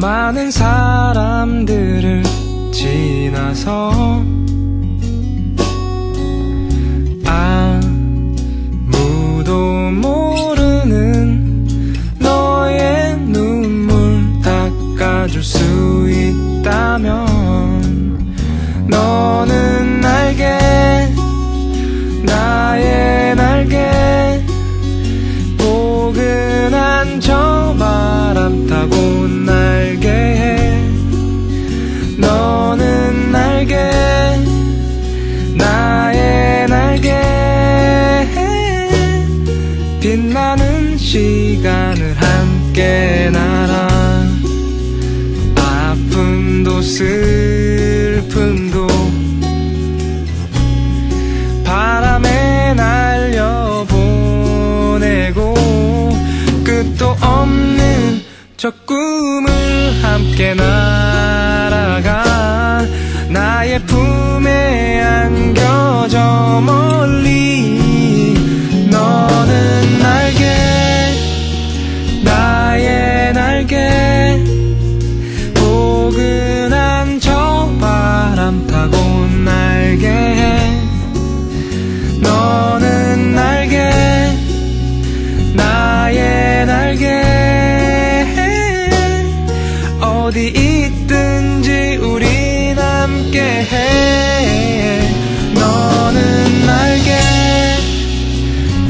많은 사람들을 지나서 아무도 모르는 너의 눈물 닦아줄 수 있다면 너 빛나는 시간을 함께 날아. 아픔도 슬픔도 바람에 날려보내고 끝도 없는 저 꿈을 함께 날아가. 나의 품 어디 있든지 우리 함께 해. 너는 날개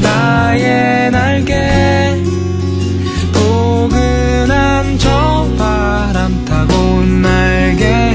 나의 날개. 포근한 저 바람 타고 날게